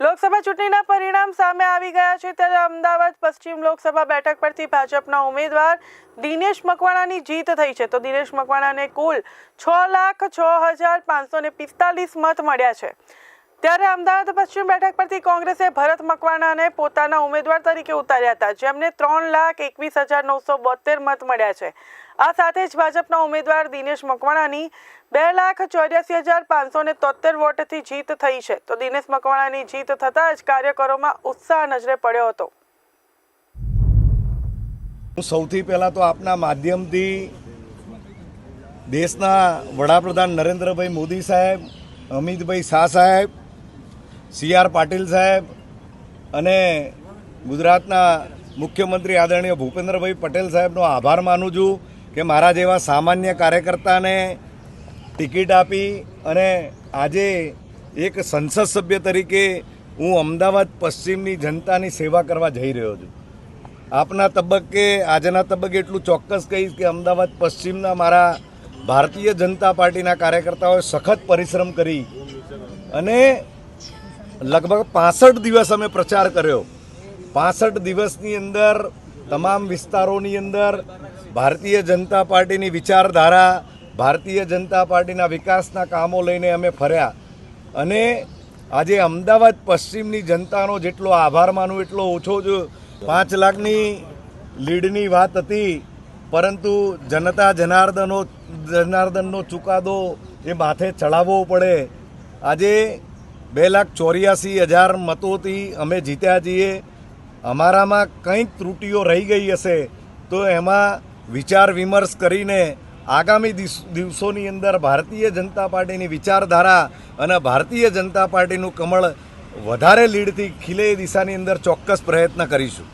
લોકસભા ચૂંટણીના પરિણામ સામે આવી ગયા છે ત્યારે અમદાવાદ પશ્ચિમ લોકસભા બેઠક પરથી ભાજપના ઉમેદવાર દિનેશ મકવાણાની જીત થઈ છે. તો દિનેશ મકવાણાને કુલ છ લાખ છ હજાર પાંચસો ને પિસ્તાલીસ મત મળ્યા છે. ત્યારે અમદાવાદ પશ્ચિમ બેઠક પરથી કોંગ્રેસે ભરત મકવાણાને પોતાના ઉમેદવાર તરીકે ઉતાર્યા હતા, જેમને ત્રણ લાખ એકવીસ હજાર નવસો બોતેર મત મળ્યા છે. આ સાથે જ ભાજપના ઉમેદવાર દિનેશ મકવાણાની બે લાખ ચોર્યાસી હજાર પાંચસો ને તોતેર વોટથી જીત થઈ છે. તો દિનેશ મકવાણાની જીત થતાં જ કાર્યકરોમાં ઉત્સાહ નજરે પડ્યો હતો. હું સૌથી પહેલાં તો આપના માધ્યમથી દેશના વડાપ્રધાન નરેન્દ્રભાઈ મોદી સાહેબ, અમિતભાઈ શાહ સાહેબ સી આર પાટીલ સાહેબ અને ગુજરાતના મુખ્યમંત્રી આદરણીય ભૂપેન્દ્રભાઈ પટેલ સાહેબનો આભાર માનું છું કે મારા જેવા સામાન્ય કાર્યકર્તાને ટિકિટ આપી અને આજે એક સંસદ સભ્ય તરીકે હું અમદાવાદ પશ્ચિમની જનતાની સેવા કરવા જઈ રહ્યો છું. આપના તબક્કે, આજના તબક્કે એટલું ચોક્કસ કહીશ કે અમદાવાદ પશ્ચિમના મારા ભારતીય જનતા પાર્ટીના કાર્યકર્તાઓએ સખત પરિશ્રમ કરી અને લગભગ પાસઠ દિવસ અમે પ્રચાર કર્યો. પાસઠ દિવસની અંદર તમામ વિસ્તારોની અંદર ભારતીય જનતા પાર્ટીની વિચારધારા, ભારતીય જનતા પાર્ટીના વિકાસના કામો લઈને અમે ફર્યા. અને આજે અમદાવાદ પશ્ચિમની જનતાનો જેટલો આભાર માનું, એટલો ઓછો જ પાંચ લાખની લીડની વાત હતી. પરંતુ જનતા જનાર્દનો, જનાર્દનનો ચુકાદો એ માથે ચડાવવો પડે. આજે બે લાખ ચોર્યાસી હજાર મતોથી અમે જીત્યા છીએ. અમારામાં કંઈક ત્રુટીઓ રહી ગઈ હશે તો એમાં વિચાર વિમર્શ કરીને આગામી દિવસોની અંદર ભારતીય જનતા પાર્ટીની વિચારધારા અને ભારતીય જનતા પાર્ટીનું કમળ વધારે લીડથી ખીલે દિશાની અંદર ચોક્કસ પ્રયત્ન કરીશું.